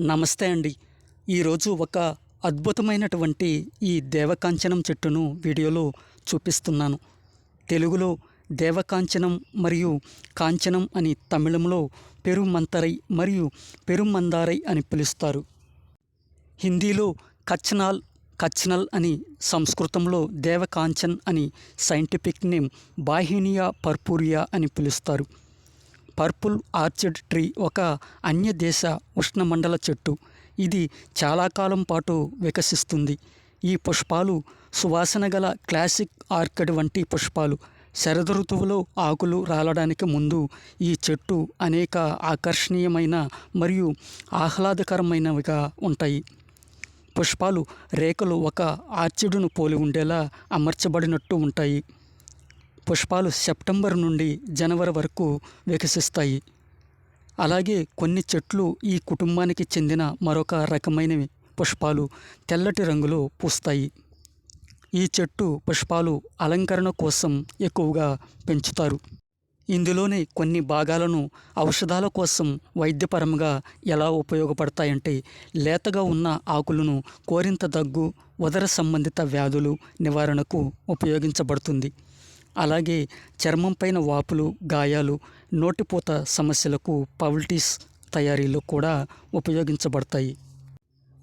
నమస్తే అండి. ఈరోజు ఒక అద్భుతమైనటువంటి ఈ దేవకాంచనం చెట్టును వీడియోలో చూపిస్తున్నాను. తెలుగులో దేవకాంచనం మరియు కాంచనం అని తమిళంలో పెరుమంతరై మరియు పెరుమందారై అని పిలుస్తారు. హిందీలో కచ్నాల్ కచ్నల్ అని సంస్కృతంలో దేవకాంచన్ అని సైంటిఫిక్ నేమ్ బాహినియా పర్పూరియా అని పిలుస్తారు. పర్పుల్ ఆర్చిడ్ ట్రీ ఒక అన్య దేశ ఉష్ణమండల చెట్టు. ఇది చాలా కాలం పాటు వికసిస్తుంది. ఈ పుష్పాలు సువాసన గల క్లాసిక్ ఆర్కిడ్ వంటి పుష్పాలు. శరద ఋతువులో ఆకులు రాలడానికి ముందు ఈ చెట్టు అనేక ఆకర్షణీయమైన మరియు ఆహ్లాదకరమైనవిగా ఉంటాయి. పుష్పాలు రేఖలు ఒక ఆర్చిడ్ను పోలి ఉండేలా అమర్చబడినట్టు ఉంటాయి. పుష్పాలు సెప్టెంబర్ నుండి జనవరి వరకు వికసిస్తాయి. అలాగే కొన్ని చెట్లు ఈ కుటుంబానికి చెందిన మరొక రకమైనవి పుష్పాలు తెల్లటి రంగులో పూస్తాయి. ఈ చెట్టు పుష్పాలు అలంకరణ కోసం ఎక్కువగా పెంచుతారు. ఇందులోని కొన్ని భాగాలను ఔషధాల కోసం వైద్యపరంగా ఎలా ఉపయోగపడతాయంటే లేతగా ఉన్న ఆకులను కోరింత దగ్గు ఉదర సంబంధిత వ్యాధులు నివారణకు ఉపయోగించబడుతుంది. అలాగే చర్మం పైన వాపులు గాయాలు నోటిపూత సమస్యలకు పవల్టీస్ తయారీలో కూడా ఉపయోగించబడతాయి.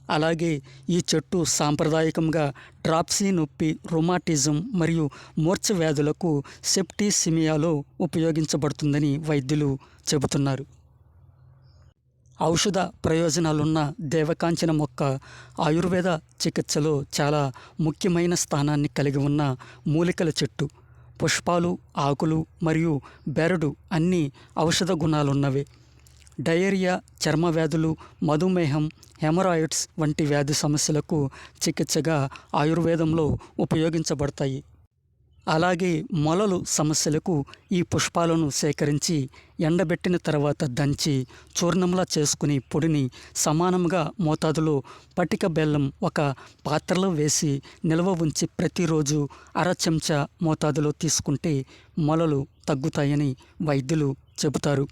అలాగే ఈ చెట్టు సాంప్రదాయకంగా డ్రాప్సీ నొప్పి రొమాటిజం మరియు మూర్ఛ వ్యాధులకు సెప్టిసిమియాలో ఉపయోగించబడుతుందని వైద్యులు చెబుతున్నారు. ఔషధ ప్రయోజనాలున్న దేవకాంచన మొక్క ఆయుర్వేద చికిత్సలో చాలా ముఖ్యమైన స్థానాన్ని కలిగి ఉన్న మూలికల చెట్టు. పుష్పాలు ఆకులు మరియు బెరడు అన్ని ఔషధ గుణాలున్నవి. డయేరియా చర్మ వ్యాధులు మధుమేహం హెమరాయిడ్స్ వంటి వ్యాధి సమస్యలకు చికిత్సగా ఆయుర్వేదంలో ఉపయోగించబడతాయి. అలాగే మొలలు సమస్యలకు ఈ పుష్పాలను సేకరించి ఎండబెట్టిన తర్వాత దంచి చూర్ణంలా చేసుకుని పొడిని సమానంగా మోతాదులో పటిక బెల్లం ఒక పాత్రలో వేసి నిల్వ ఉంచి ప్రతిరోజు అర చెంచా మోతాదులో తీసుకుంటే మొలలు తగ్గుతాయని వైద్యులు చెబుతారు.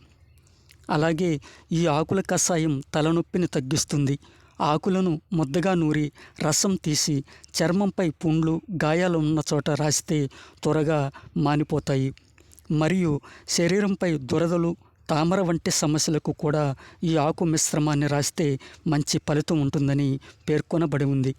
అలాగే ఈ ఆకుల కషాయం తలనొప్పిని తగ్గిస్తుంది. ఆకులను ముద్దగా నూరి రసం తీసి చర్మంపై పుండ్లు గాయాలు ఉన్న చోట రాస్తే త్వరగా మానిపోతాయి. మరియు శరీరంపై దురదలు తామర వంటి సమస్యలకు కూడా ఈ ఆకు మిశ్రమాన్ని రాస్తే మంచి ఫలితం ఉంటుందని పేర్కొనబడి ఉంది.